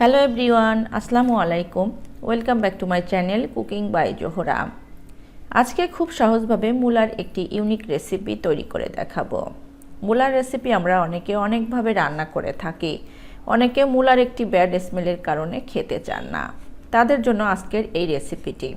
Hello everyone আসসালামু আলাইকুম welcome back to my channel cooking by Zohra আজকে খুব সহজভাবে মূলার একটি ইউনিক রেসিপি তৈরি করে দেখাবো। মূলার রেসিপি আমরা অনেকে অনেকভাবে রান্না করে থাকি। অনেকে মূলার একটি ব্যাড স্মেলের কারণে খেতে চান না। তাদের জন্য আজকের এই রেসিপিটি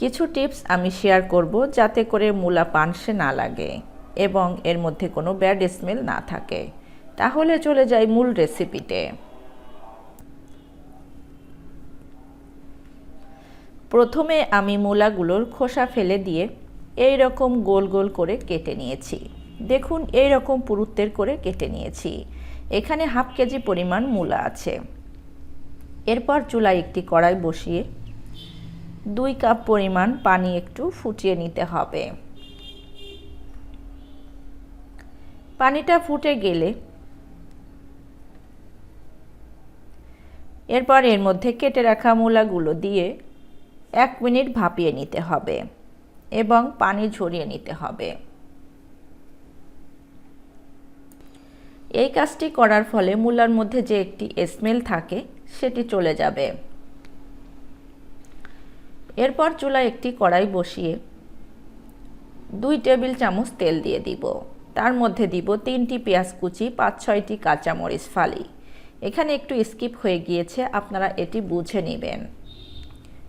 কিছু টিপস আমি শেয়ার করব যাতে করে মূলা পানসে না লাগে এবং এর মধ্যে কোনো ব্যাড স্মেল না থাকে। তাহলে চলে যাই মূল রেসিপিতে প্রথমে আমি মূলাগুলোর খোসা ফেলে দিয়ে এই রকম গোল গোল করে কেটে নিয়েছি। দেখুন এই রকম পুরুত্বের করে কেটে নিয়েছি। এখানে হাফ কেজি পরিমাণ মূলা আছে। এরপর চুলায় একটি কড়াই বসিয়ে দুই কাপ পরিমাণ পানি একটু ফুটিয়ে নিতে হবে। পানিটা ফুটে গেলে এরপর এর মধ্যে কেটে রাখা মূলাগুলো দিয়ে এক মিনিট ভাপিয়ে নিতে হবে এবং পানি ঝরিয়ে নিতে হবে। এই কাজটি করার ফলে মূলার মধ্যে যে একটি স্মেল থাকে, সেটি চলে যাবে। এরপর চুলায় একটি কড়াই বসিয়ে দুই টেবিল চামচ তেল দিয়ে দিব। তার মধ্যে দিব তিনটি পেঁয়াজ কুচি, পাঁচ ছয়টি কাঁচামরিচ ফালি। এখানে একটু স্কিপ হয়ে গিয়েছে, আপনারা এটি বুঝে নেবেন।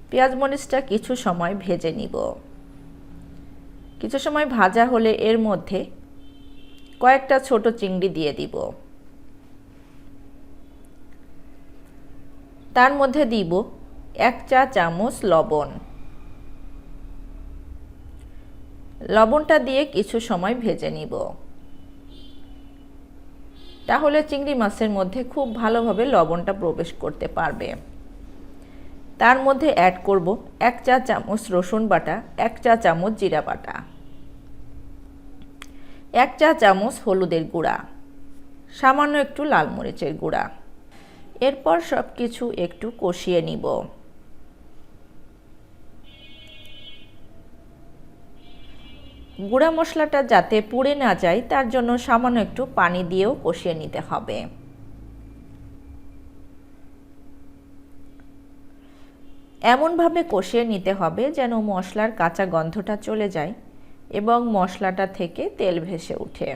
পেঁয়াজ মরিচটা কিছু সময় ভেজে নিব। কিছু সময় ভাজা হলে এর মধ্যে কয়েকটা ছোট চিংড়ি দিয়ে দিব। তার মধ্যে দিব এক চা চামচ লবণ। লবণটা দিয়ে কিছু সময় ভেজে নিব। তাহলে চিংড়ি মাছের মধ্যে খুব ভালোভাবে লবণটা প্রবেশ করতে পারবে। তার মধ্যে অ্যাড করব এক চা চামচ রসুন বাটা, এক চা চামচ জিরা বাটা, এক চা চামচ হলুদের গুঁড়া, সামান্য একটু লাল মরিচের গুঁড়া। এরপর সব কিছু একটু কষিয়ে নিব। গুঁড়া মশলাটা যাতে পুড়ে না যায়, তার জন্য সামান্য একটু পানি দিয়েও কষিয়ে নিতে হবে। এমনভাবে কষিয়ে নিতে হবে যেন মশলার কাঁচা গন্ধটা চলে যায় এবং মশলাটা থেকে তেল ভেসে ওঠে।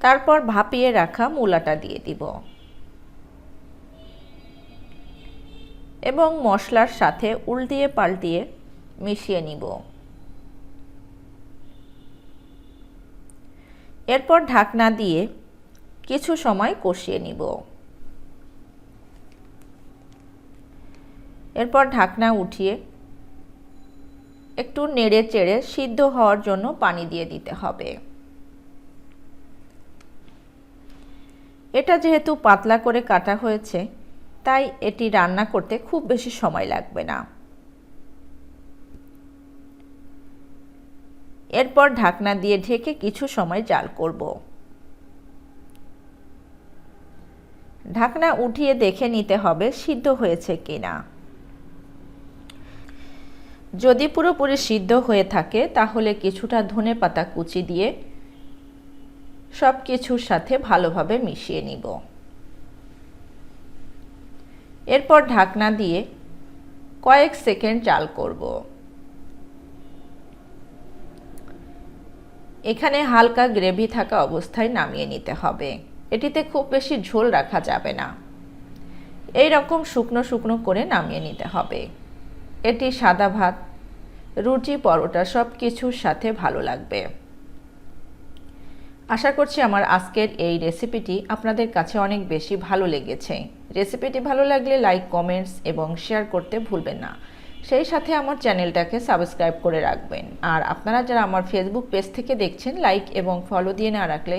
তারপর ভাপিয়ে রাখা মূলাটা দিয়ে দিব। এবং মশলার সাথে উল্টিয়ে পাল্টিয়ে মিশিয়ে নিব। এরপর ঢাকনা দিয়ে কিছু সময় কষিয়ে নিব। এরপর ঢাকনা উঠিয়ে একটু নেড়ে চেড়ে সিদ্ধ হওয়ার জন্য পানি দিয়ে দিতে হবে। এটা যেহেতু পাতলা করে কাটা হয়েছে, তাই এটি রান্না করতে খুব বেশি সময় লাগবে না। এরপর ঢাকনা দিয়ে ঢেকে কিছু সময় জাল করব। ঢাকনা উঠিয়ে দেখে নিতে হবে সিদ্ধ হয়েছে কিনা। যদি পুরোপুরি সিদ্ধ হয়ে থাকে, তাহলে কিছুটা ধনে পাতা কুচি দিয়ে সব কিছুর সাথে ভালোভাবে মিশিয়ে নিব। এরপর ঢাকনা দিয়ে কয়েক সেকেন্ড জাল করব। এখানে হালকা গ্রেভি থাকা অবস্থায় নামিয়ে নিতে হবে। এটিতে খুব বেশি ঝোল রাখা যাবে না। এই রকম শুকনো শুকনো করে নামিয়ে নিতে হবে। এটি সাদা ভাত, রুটি, পরোটা সব কিছুর সাথে ভালো লাগবে। আশা করছি আমার আজকের এই রেসিপিটি আপনাদের কাছে অনেক বেশি ভালো লেগেছে। রেসিপিটি ভালো লাগলে লাইক, কমেন্টস এবং শেয়ার করতে ভুলবেন না। সেই সাথে আমার চ্যানেলটাকে সাবস্ক্রাইব করে রাখবেন। আর আপনারা যারা আমার ফেসবুক পেজ থেকে দেখছেন, লাইক এবং ফলো দিয়ে না রাখলে